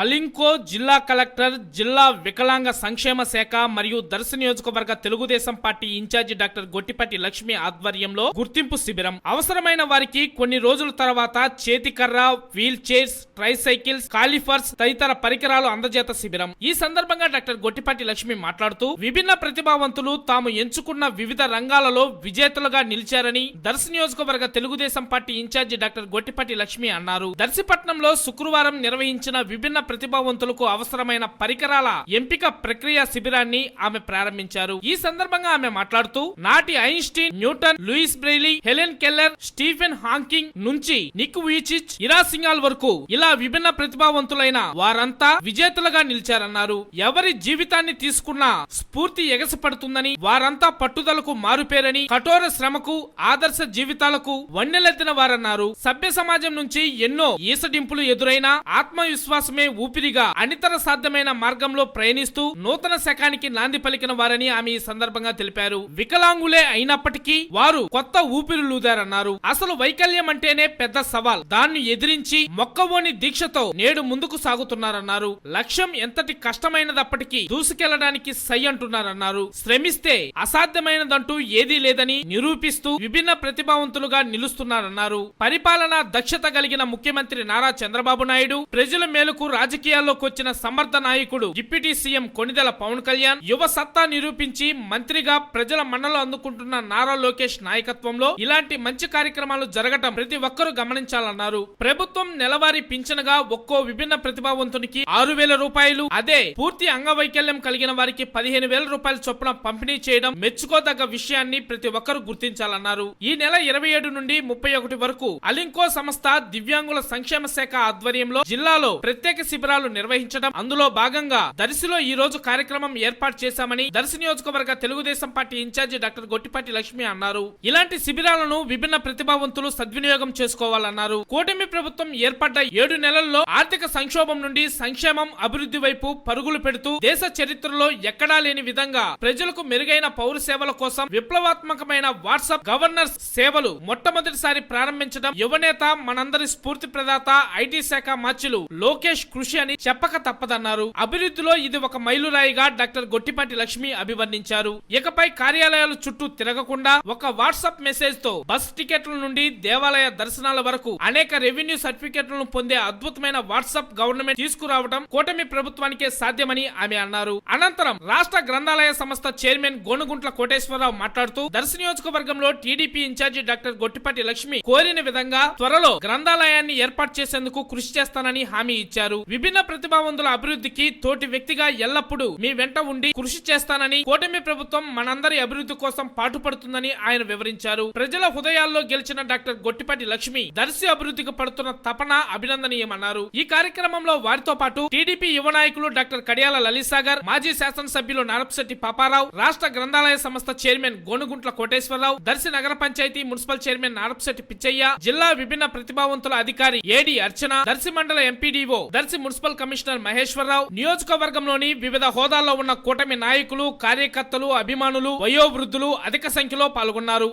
అలింకో జిల్లా కలెక్టర్ జిల్లా వికలాంగ సంక్షేమ శాఖ మరియు దర్శన నియోజకవర్గ Telugu Desam party incharge doctor Gottipati Lakshmi ఆధ్వర్యంలో గుర్తింపు శిబిరం. అవసరమైన వారికి కొన్ని రోజుల తర్వాత చేతికర్ర వీల్ చైర్స్ ట్రైసైకిల్స్ కాలిఫర్స్ తదితర పరికరాలు అందజేత శిబిరం. ఈ సందర్భంగా డాక్టర్ గొట్టిపట్టి లక్ష్మి మాట్లాడుతూ విభిన్న ప్రతిభావంతులు తాము ఎంచుకున్న వివిధ రంగాలలో విజేతలుగా నిలిచారని దర్శన నియోజకవర్గ Telugu Desam party incharge doctor Gottipatti Lakshmi అన్నారు. దర్శిపట్నంలో శుక్రవారం నిర్వహించిన విభిన్న ప్రతిభావంతులకు అవసరమైన పరికరాల ఎంపిక ప్రక్రియ శిబిరాన్ని ఆమె ప్రారంభించారు. ఈ సందర్భంగా ఆమె మాట్లాడుతూ నాటి Einstein Newton Louis Braille Helen Keller Stephen Hawking నుంచి నిక్ వీచిచ్ ఇరా సింగాల్ వరకు ఇలా విభిన్న ప్రతిభావంతులైన వారంతా విజేతలుగా నిలిచారన్నారు. ఎవరి జీవితాన్ని తీసుకున్నా స్ఫూర్తి ఎగసిపడుతుందని వారంతా పట్టుదలకు మారుపేరని కఠోర శ్రమకు ఆదర్శ జీవితాలకు వన్నెలెత్తిన వారన్నారు. సభ్య సమాజం నుంచి ఎన్నో ఈసడింపులు ఎదురైనా ఆత్మవిశ్వాసమే ఊపిరిగా అనితర సాధ్యమైన మార్గంలో ప్రయాణిస్తూ నూతన శకానికి నాంది పలికిన వారని ఆమె ఈ సందర్భంగా తెలిపారు. వికలాంగులే అయినప్పటికీ వారు కొత్త ఊపిరులూదారన్నారు. అసలు వైకల్యం అంటేనే పెద్ద సవాల్. దాన్ని ఎదిరించి మొక్కవోని దీక్షతో నేడు ముందుకు సాగుతున్నారన్నారు. లక్ష్యం ఎంతటి కష్టమైనదప్పటికీ దూసుకెళ్ళడానికి సై అంటున్నారన్నారు. శ్రమిస్తే అసాధ్యమైనదంటూ ఏదీ లేదని నిరూపిస్తూ విభిన్న ప్రతిభావంతులుగా నిలుస్తున్నారన్నారు. పరిపాలనా దక్షత కలిగిన ముఖ్యమంత్రి నారా చంద్రబాబు నాయుడు ప్రజల మేలుకు రాజకీయాల్లోకి వచ్చిన సమర్థ నాయకుడు డిప్యూటీ సీఎం కొనిదెల పవన్ కళ్యాణ్ యువ సత్తా నిరూపించి మంత్రిగా ప్రజల మన్నలు అందుకుంటున్న నారా లోకేష్ నాయకత్వంలో ఇలాంటి మంచి కార్యక్రమాలు జరగటం ప్రతి ఒక్కరూ గమనించాలన్నారు. ప్రభుత్వం నెలవారీ పింఛనగా ఒక్కో విభిన్న ప్రతిభావంతునికి ఆరు వేల రూపాయలు అదే పూర్తి అంగవైకల్యం కలిగిన వారికి పదిహేను వేల రూపాయల చొప్పున పంపిణీ చేయడం మెచ్చుకోదగ్గ విషయాన్ని ప్రతి ఒక్కరూ గుర్తించాలన్నారు. ఈ నెల ఇరవై ఏడు నుండి ముప్పై ఒకటి వరకు అలింకో సంస్థ దివ్యాంగుల సంక్షేమ శాఖ ఆధ్వర్యంలో జిల్లాలో ప్రత్యేక శిబిరాలు నిర్వహించడం. అందులో భాగంగా దర్శిలో ఈ రోజు కార్యక్రమం ఏర్పాటు చేశామని దర్శి నియోజకవర్గ Telugu Desam party incharge doctor Gottipati Lakshmi అన్నారు. ఇలాంటి శిబిరాలను విభిన్న ప్రతిభావంతులు సద్వినియోగం చేసుకోవాలన్నారు. కూటమి ప్రభుత్వం ఏర్పడ్డ ఏడు నెలల్లో ఆర్థిక సంక్షోభం నుండి సంక్షేమం అభివృద్ధి వైపు పరుగులు పెడుతూ దేశ చరిత్రలో ఎక్కడా లేని విధంగా ప్రజలకు మెరుగైన పౌర సేవల కోసం విప్లవాత్మకమైన వాట్సాప్ గవర్నర్ సేవలు మొట్టమొదటిసారి ప్రారంభించడం. యువనేత మనందరి స్ఫూర్తి ప్రదాత ఐటీ శాఖ మార్చులు లోకేష్ కృషి అని చెప్పక తప్పదన్నారు. అభివృద్ధిలో ఇది ఒక మైలురాయిగా డాక్టర్ గొట్టిపాటి లక్ష్మి అభివర్ణించారు. ఇకపై కార్యాలయాల చుట్టూ తిరగకుండా ఒక వాట్సాప్ మెసేజ్తో బస్ టికెట్ల నుండి దేవాలయ దర్శనాల వరకు అనేక రెవెన్యూ సర్టిఫికెట్లను పొందే అద్భుతమైన వాట్సాప్ గవర్నమెంట్ తీసుకురావడం కూటమి ప్రభుత్వానికే సాధ్యమని ఆమె అన్నారు. అనంతరం రాష్ట్ర గ్రంథాలయ సంస్థ చైర్మన్ గోనుగుంట్ల కోటేశ్వరరావు మాట్లాడుతూ దర్శ నియోజకవర్గంలో TDP incharge doctor Gottipati Lakshmi కోరిన విధంగా త్వరలో గ్రంథాలయాన్ని ఏర్పాటు చేసేందుకు కృషి చేస్తానని హామీ ఇచ్చారు. విభిన్న ప్రతిభావంతుల అభివృద్ధికి తోటి వ్యక్తిగా ఎల్లప్పుడూ మీ వెంట ఉండి కృషి చేస్తానని కూటమి ప్రభుత్వం మనందరి అభివృద్ధి కోసం పాటుపడుతుందని ఆయన వివరించారు. ప్రజల హృదయాల్లో గెలిచిన డాక్టర్ గొట్టిపాటి లక్ష్మి దర్శి అభివృద్ధికి పడుతున్న తపన అభినందనీయమన్నారు. ఈ కార్యక్రమంలో వారితో పాటు టీడీపీ యువ నాయకులు డాక్టర్ కడియాల లలిసాగర్ మాజీ శాసనసభ్యులు నరపశెట్టి పాపారావు రాష్ట్ర గ్రంథాలయ సంస్థ చైర్మన్ గోనుగుంట్ల కోటేశ్వరరావు దర్శి నగర పంచాయతీ మున్సిపల్ చైర్మన్ నారపశెట్టి పిచ్చయ్య జిల్లా విభిన్న ప్రతిభావంతుల అధికారి AD Archana Darsi mandal MPDO Darsi municipal commissioner Maheswararao నియోజకవర్గంలోని వివిధ హోదాల్లో ఉన్న కూటమి నాయకులు కార్యకర్తలు అభిమానులు వయోవృద్ధులు అధిక సంఖ్యలో పాల్గొన్నారు.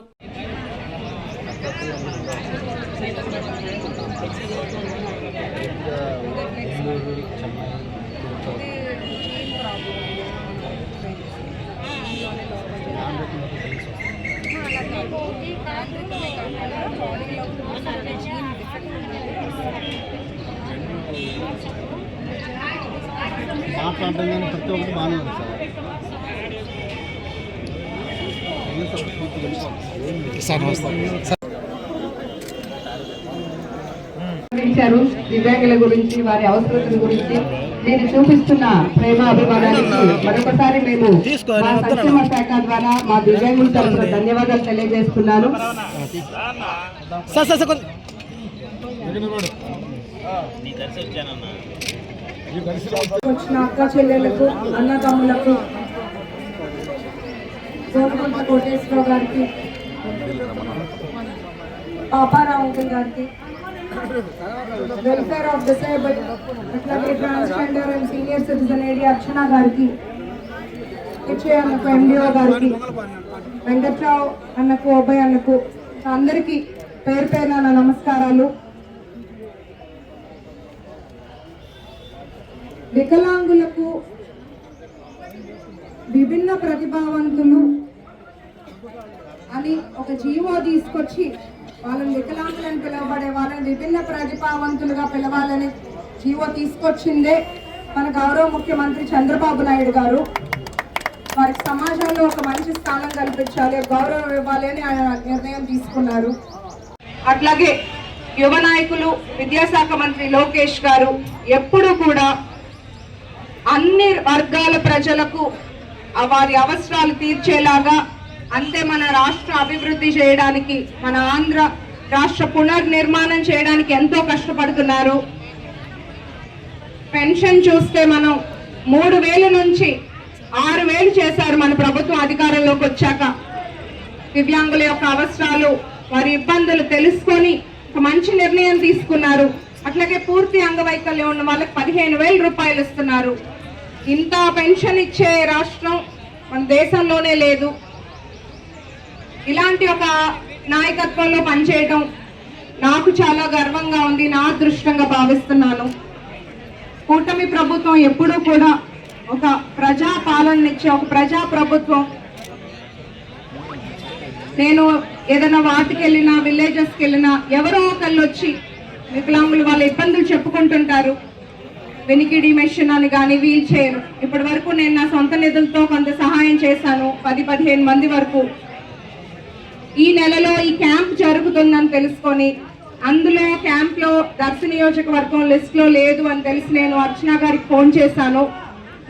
మాట్లాడడం కానీ ప్రతి ఒక్కటి బాగానే ఉంది సార్. దివ్యాంగుల గురించి వారి అవసరతల గురించి. నేను చూపిస్తున్న ప్రేమ అభిమానానికి మరొకసారి మేము మా సంక్షేమ శాఖ ద్వారా మా దివ్యాంగుల తరఫున ధన్యవాదాలు తెలియజేస్తున్నాను. సార్ సార్ సార్ కొంచెం వచ్చిన అక్క చెల్లెలకు అన్నదమ్ములకు గోరుకుంట కోటేశ్వరరావు గారికి పాపారావు గారికి వెల్ఫేర్ ఆఫ్ డిసేబుల్ అట్లాగే transgender and senior citizen AD Archana గారికి హెచ్ఏ అన్నకు ఎండిఓ గారికి వెంకట్రావు అన్నకు ఓబై అన్నకు అందరికీ పేరు పేరు నా నమస్కారాలు. వికలాంగులకు విభిన్న ప్రతిభావంతులు అని ఒక జీవో తీసుకొచ్చి వాళ్ళని వికలాంగులని పిలవబడే వాళ్ళని విభిన్న ప్రతిభావంతులుగా పిలవాలని జీవో తీసుకొచ్చిందే మన గౌరవ ముఖ్యమంత్రి చంద్రబాబు నాయుడు గారు. వారికి సమాజంలో ఒక మంచి స్థానం కల్పించాలి గౌరవం ఇవ్వాలి అని ఆయన నిర్ణయం తీసుకున్నారు. అట్లాగే యువ నాయకులు విద్యాశాఖ మంత్రి లోకేష్ గారు ఎప్పుడు కూడా అన్ని వర్గాల ప్రజలకు వారి అవసరాలు తీర్చేలాగా అంతే మన రాష్ట్ర అభివృద్ధి చేయడానికి మన ఆంధ్ర రాష్ట్ర పునర్నిర్మాణం చేయడానికి ఎంతో కష్టపడుతున్నారు. పెన్షన్ చూస్తే మనం మూడు వేల నుంచి ఆరు వేలు చేశారు మన ప్రభుత్వం అధికారంలోకి వచ్చాక. దివ్యాంగుల యొక్క అవసరాలు వారి ఇబ్బందులు తెలుసుకొని ఒక మంచి నిర్ణయం తీసుకున్నారు. అట్లాగే పూర్తి అంగవైకల్యం ఉన్న వాళ్ళకి పదిహేను వేల రూపాయలు ఇస్తున్నారు. ఇంత పెన్షన్ ఇచ్చే రాష్ట్రం మన దేశంలోనే లేదు. ఇలాంటి ఒక నాయకత్వంలో పనిచేయడం నాకు చాలా గర్వంగా ఉంది నా అదృష్టంగా భావిస్తున్నాను. కూటమి ప్రభుత్వం ఎప్పుడూ కూడా ఒక ప్రజా పాలననిచ్చే ఒక ప్రజా ప్రభుత్వం నేను ఏదైనా వాటికి వెళ్ళినా విలేజెస్కి వెళ్ళినా ఎవరో ఒకళ్ళు వచ్చి వికలాంగులు వాళ్ళ ఇబ్బందులు చెప్పుకుంటుంటారు. వెనికిడి మెషిన్ అని కానీ వీల్ చైర్. ఇప్పటి వరకు నేను నా సొంత నిధులతో కొంత సహాయం చేశాను పది పదిహేను మంది వరకు. ఈ నెలలో ఈ క్యాంప్ జరుగుతుందని తెలుసుకొని అందులో క్యాంప్లో దర్శ నియోజకవర్గం లిస్ట్లో లేదు అని తెలిసి నేను అర్చన గారికి ఫోన్ చేశాను.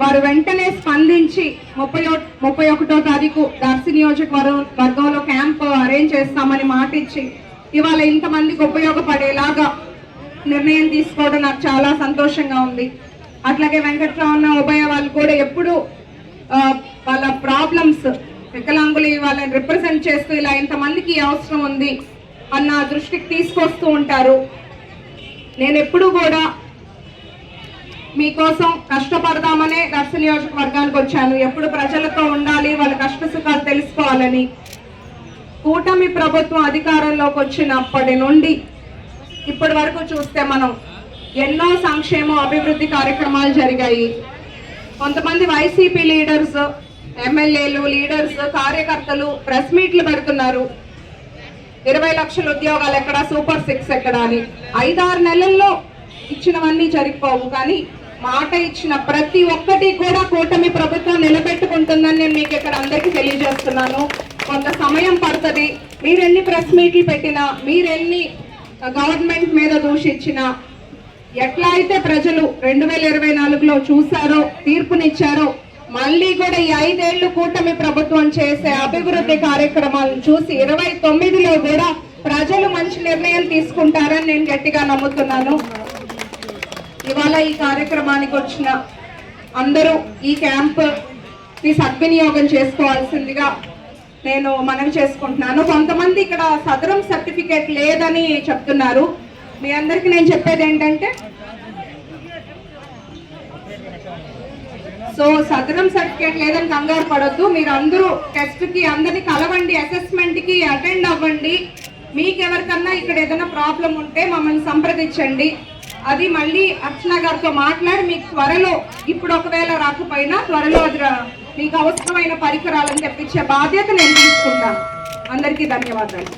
వారు వెంటనే స్పందించి ముప్పై ముప్పై ఒకటో తారీఖు దర్శి నియోజకవర్గం వర్గంలో క్యాంప్ అరేంజ్ చేస్తామని మాట ఇచ్చి ఇవాళ ఇంతమందికి ఉపయోగపడేలాగా నిర్ణయం తీసుకోవడం నాకు చాలా సంతోషంగా ఉంది. అట్లాగే వెంకట్రామన్న ఉభయ వాళ్ళు కూడా ఎప్పుడు వాళ్ళ ప్రాబ్లమ్స్ వికలాంగులు వాళ్ళని రిప్రజెంట్ చేస్తూ ఇలా ఇంతమందికి అవసరం ఉంది అన్న దృష్టికి తీసుకొస్తూ ఉంటారు. నేను ఎప్పుడు కూడా మీకోసం కష్టపడదామనే దర్శ నియోజకవర్గానికి వచ్చాను. ఎప్పుడు ప్రజలతో ఉండాలి వాళ్ళ కష్ట సుఖాలు తెలుసుకోవాలని. కూటమి ప్రభుత్వం అధికారంలోకి వచ్చినప్పటి నుండి ఇప్పటి వరకు చూస్తే మనం ఎన్నో సంక్షేమ అభివృద్ధి కార్యక్రమాలు జరిగాయి. కొంతమంది వైసీపీ లీడర్స్ ఎమ్మెల్యేలు లీడర్స్ కార్యకర్తలు ప్రెస్ మీట్లు పెడుతున్నారు. ఇరవై లక్షల ఉద్యోగాలు ఎక్కడ సూపర్ సిక్స్ ఎక్కడ అని. ఐదారు నెలల్లో ఇచ్చినవన్నీ జరిగిపోవు. కానీ మాట ఇచ్చిన ప్రతి ఒక్కటి కూడా కూటమి ప్రభుత్వం నిలబెట్టుకుంటుందని నేను మీకు ఇక్కడ అందరికీ తెలియజేస్తున్నాను. కొంత సమయం పడుతుంది. మీరెన్ని ప్రెస్ మీట్లు పెట్టినా మీరెన్ని గవర్నమెంట్ మీద దూషించిన ఎట్లా అయితే ప్రజలు రెండు వేల ఇరవై నాలుగులో చూసారో తీర్పునిచ్చారో మళ్ళీ కూడా ఈ ఐదేళ్ళు కూటమి ప్రభుత్వం చేసే అభివృద్ధి కార్యక్రమాలను చూసి ఇరవై తొమ్మిదిలో కూడా ప్రజలు మంచి నిర్ణయం తీసుకుంటారని నేను గట్టిగా నమ్ముతున్నాను. ఇవాళ ఈ కార్యక్రమానికి వచ్చిన అందరూ ఈ క్యాంప్ని సద్వినియోగం చేసుకోవాల్సిందిగా నేను మనవి చేసుకుంటున్నాను. కొంతమంది ఇక్కడ సదరం సర్టిఫికేట్ లేదని చెప్తున్నారు. మీ అందరికి నేను చెప్పేది ఏంటంటే సో సదరం సర్టిఫికేట్ లేదని కంగారు పడొద్దు. మీరు అందరూ టెస్ట్కి అందరినీ కలవండి అసెస్మెంట్కి అటెండ్ అవ్వండి. మీకు ఎవరికన్నా ఇక్కడ ఏదైనా ప్రాబ్లం ఉంటే మమ్మల్ని సంప్రదించండి. అది మళ్ళీ అర్చన గారితో మాట్లాడి మీకు త్వరలో ఇప్పుడు ఒకవేళ రాకపోయినా త్వరలో అది మీకు అవసరమైన పరికరాలను తెప్పించే బాధ్యత నేను తీసుకుంటాను. అందరికీ ధన్యవాదాలు.